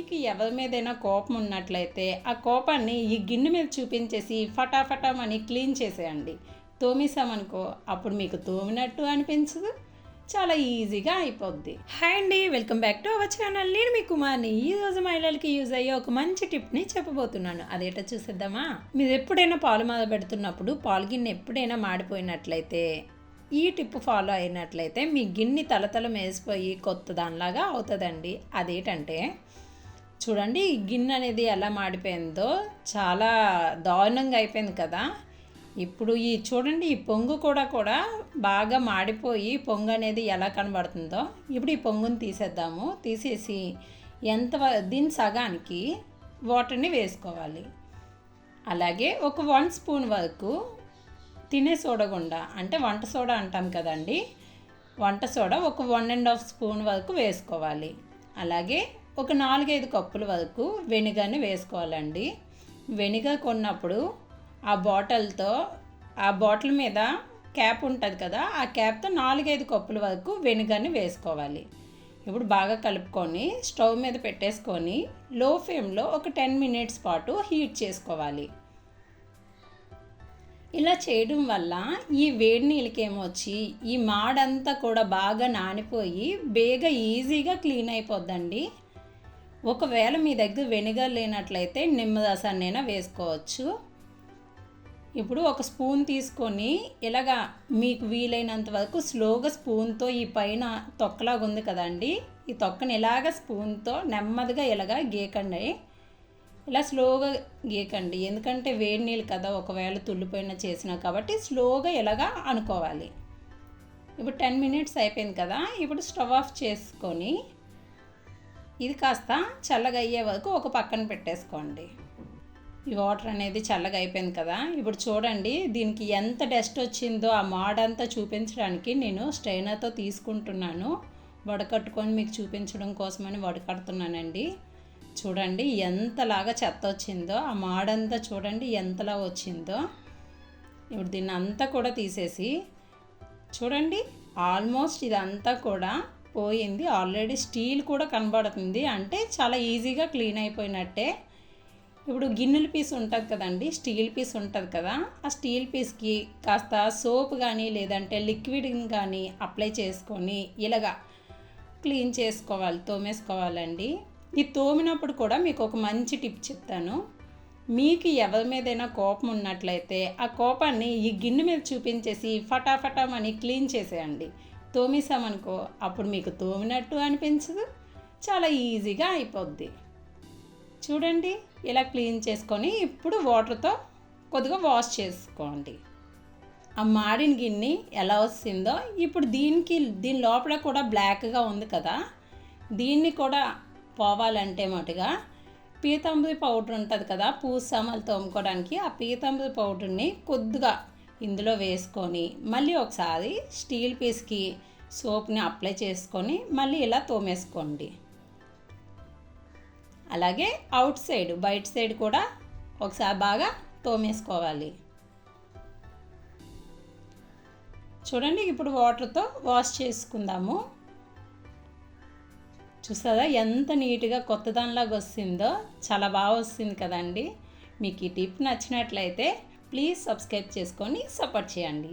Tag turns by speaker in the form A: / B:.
A: మీకు ఎవరి మీదైనా కోపం ఉన్నట్లయితే ఆ కోపాన్ని ఈ గిన్నె మీద చూపించేసి ఫటాఫటామని క్లీన్ చేసేయండి. తోమేసామనుకో అప్పుడు మీకు తోమినట్టు అనిపించదు. చాలా ఈజీగా అయిపోద్ది. హాయ్ అండి welcome back to our channel. నేను మీ కుమార్ని ఈ రోజు మహిళలకి యూజ్ అయ్యే ఒక మంచి టిప్ని చెప్పబోతున్నాను. అదేటో చూసేద్దామా? మీరు ఎప్పుడైనా పాలు మాద పెడుతున్నప్పుడు పాలు గిన్నె ఎప్పుడైనా మాడిపోయినట్లయితే ఈ టిప్ ఫాలో అయినట్లయితే మీ గిన్నె తలతల మేసిపోయి కొత్త దానిలాగా అవుతుందండి. అదేంటంటే చూడండి ఈ గిన్నె అనేది ఎలా మాడిపోయిందో చాలా దారుణంగా అయిపోయింది కదా. ఇప్పుడు ఈ చూడండి ఈ పొంగు కూడా కూడా బాగా మాడిపోయి పొంగు అనేది ఎలా కనబడుతుందో. ఇప్పుడు ఈ పొంగుని తీసేద్దాము. తీసేసి ఎంత వ- దీని సగానికి వాటర్ని వేసుకోవాలి. అలాగే ఒక వన్ స్పూన్ వరకు తినే సోడగుండా అంటే వంట సోడా అంటాం కదండి వంట సోడా ఒక వన్ అండ్ హాఫ్ స్పూన్ వరకు వేసుకోవాలి. అలాగే ఒక నాలుగైదు కప్పుల వరకు వెనిగర్ని వేసుకోవాలండి. వెనిగర్ కొన్నప్పుడు ఆ బాటిల్తో ఆ బాటిల్ మీద క్యాప్ ఉంటుంది కదా ఆ క్యాప్తో నాలుగైదు కప్పుల వరకు వెనిగర్ని వేసుకోవాలి. ఇప్పుడు బాగా కలుపుకొని స్టవ్ మీద పెట్టేసుకొని లో ఫ్లేమ్లో ఒక టెన్ మినిట్స్ పాటు హీట్ చేసుకోవాలి. ఇలా చేయడం వల్ల ఈ వేడి నీళ్ళకి ఏమొచ్చి ఈ మాడంతా కూడా బాగా నానిపోయి బేగ ఈజీగా క్లీన్ అయిపోద్దండి. ఒకవేళ మీ దగ్గర వెనిగర్ లేనట్లయితే నిమ్మరసాన్నైనా వేసుకోవచ్చు. ఇప్పుడు ఒక స్పూన్ తీసుకొని ఇలాగా మీకు వీలైనంత వరకు స్లోగా స్పూన్తో ఈ పైన తొక్కలాగా ఉంది కదండి. ఈ తొక్కని ఇలాగ స్పూన్తో నెమ్మదిగా ఇలాగా గీకండి ఇలా స్లోగా గీకండి ఎందుకంటే వేడి నీళ్ళు కదా ఒకవేళ తుల్లిపోయిన చేసినా కాబట్టి స్లోగా ఇలాగా అనుకోవాలి. ఇప్పుడు టెన్ మినిట్స్ అయిపోయింది కదా. ఇప్పుడు స్టవ్ ఆఫ్ చేసుకొని ఇది కాస్త చల్లగా అయ్యే వరకు ఒక పక్కన పెట్టేసుకోండి. ఈ వాటర్ అనేది చల్లగా అయిపోయింది కదా. ఇప్పుడు చూడండి దీనికి ఎంత డస్ట్ వచ్చిందో ఆ మాడంతా చూపించడానికి నేను స్ట్రైనర్తో తీసుకుంటున్నాను. వడకట్టుకొని మీకు చూపించడం కోసమని వడకడుతున్నానండి. చూడండి ఎంతలాగా చెత్త వచ్చిందో ఆ మాడంతా చూడండి ఎంతలా వచ్చిందో. ఇప్పుడు దీన్ని అంతా కూడా తీసేసి చూడండి ఆల్మోస్ట్ ఇదంతా కూడా పోయింది. ఆల్రెడీ స్టీల్ కూడా కనబడుతుంది. అంటే చాలా ఈజీగా క్లీన్ అయిపోయినట్టే. ఇప్పుడు గిన్నెల పీస్ ఉంటుంది కదండి స్టీల్ పీస్ ఉంటుంది కదా ఆ స్టీల్ పీస్కి కాస్త సోప్ కానీ లేదంటే లిక్విడ్ కానీ అప్లై చేసుకొని ఇలాగా క్లీన్ చేసుకోవాలి తోమేసుకోవాలండి. ఈ తోమినప్పుడు కూడా మీకు ఒక మంచి టిప్ చెప్తాను. మీకు ఎవరి మీదైనా కోపం ఉన్నట్లయితే ఆ కోపాన్ని ఈ గిన్నె మీద చూపించేసి ఫటాఫటామని క్లీన్ చేసేయండి. తోమేసామనుకో అప్పుడు మీకు తోమినట్టు అనిపించదు. చాలా ఈజీగా అయిపోద్ది. చూడండి ఇలా క్లీన్ చేసుకొని ఇప్పుడు వాటర్తో కొద్దిగా వాష్ చేసుకోండి. ఆ మాడిన గిన్నె ఎలా వస్తుందో ఇప్పుడు దీనికి దీని లోపల కూడా బ్లాక్గా ఉంది కదా. దీన్ని కూడా పోవాలంటే మటుగా పీతాంబరి పౌడర్ ఉంటుంది కదా పూస సామాన్లు తోముకోవడానికి ఆ పీతాంబరి పౌడర్ని కొద్దిగా ఇందులో వేసుకొని మళ్ళీ ఒకసారి స్టీల్ పీస్కి సోప్ని అప్లై చేసుకొని మళ్ళీ ఇలా తోమేసుకోండి. అలాగే అవుట్ సైడ్ బయట సైడ్ కూడా ఒకసారి బాగా తోమేసుకోవాలి. చూడండి ఇప్పుడు వాటర్తో వాష్ చేసుకుందాము. చూసారా ఎంత నీట్గా కొత్త దానిలాగా వస్తుందో? చాలా బాగా వస్తుంది కదండి. మీకు ఈ టిప్ నచ్చినట్లయితే ప్లీజ్ సబ్స్క్రైబ్ చేసుకొని సపోర్ట్ చేయండి.